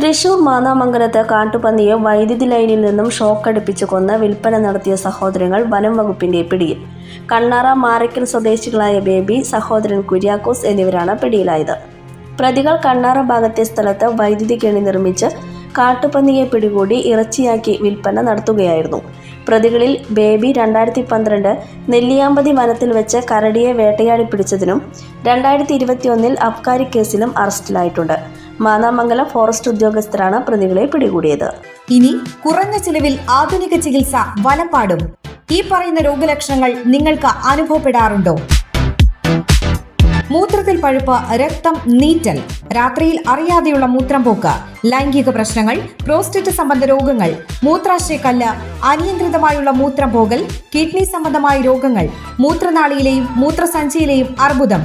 തൃശൂർ മാന്നാമംഗലത്ത് കാട്ടുപന്നിയെ വൈദ്യുതി ലൈനിൽ നിന്നും ഷോക്കടിപ്പിച്ച് കൊന്ന് വിൽപ്പന നടത്തിയ സഹോദരങ്ങൾ വനം വകുപ്പിന്റെ പിടിയിൽ. കണ്ണാറ മാറയ്ക്കൽ സ്വദേശികളായ ബേബി സഹോദരൻ കുര്യാക്കോസ് എന്നിവരാണ് പിടിയിലായത്. പ്രതികൾ കണ്ണാറ ഭാഗത്തെ സ്ഥലത്ത് വൈദ്യുതി കെണി നിർമ്മിച്ച് കാട്ടുപന്നിയെ പിടികൂടി ഇറച്ചിയാക്കി വിൽപ്പന നടത്തുകയായിരുന്നു. പ്രതികളിൽ ബേബി രണ്ടായിരത്തി പന്ത്രണ്ട് നെല്ലിയാമ്പതി വനത്തിൽ വെച്ച് കരടിയെ വേട്ടയാടി പിടിച്ചതിനും രണ്ടായിരത്തി ഇരുപത്തിയൊന്നിൽ അബ്കാരി കേസിലും അറസ്റ്റിലായിട്ടുണ്ട്. മാന്നാമംഗലം ഫോറസ്റ്റ് ഉദ്യോഗസ്ഥരാണ് പ്രതികളെ പിടികൂടിയത്. ഇനി കുറഞ്ഞ ചിലവിൽ ആധുനിക ചികിത്സ വലപ്പാടും ഈ പറയുന്ന രോഗലക്ഷണങ്ങൾ നിങ്ങൾക്ക് അനുഭവപ്പെടാറുണ്ടോ? മൂത്രത്തിൽ പഴുപ്പ് രക്തം നീറ്റൽ. രാത്രിയിൽ അറിയാതെയുള്ള മൂത്രം പോക്ക് ലൈംഗിക പ്രശ്നങ്ങൾ പ്രോസ്റ്റേറ്റ് സംബന്ധ രോഗങ്ങൾ മൂത്രാശയക്കല്ല് അനിയന്ത്രിതമായുള്ള മൂത്രം പോകൽ കിഡ്നി സംബന്ധമായ രോഗങ്ങൾ മൂത്രനാളിയിലെയും മൂത്രസഞ്ചിയിലെയും അർബുദം.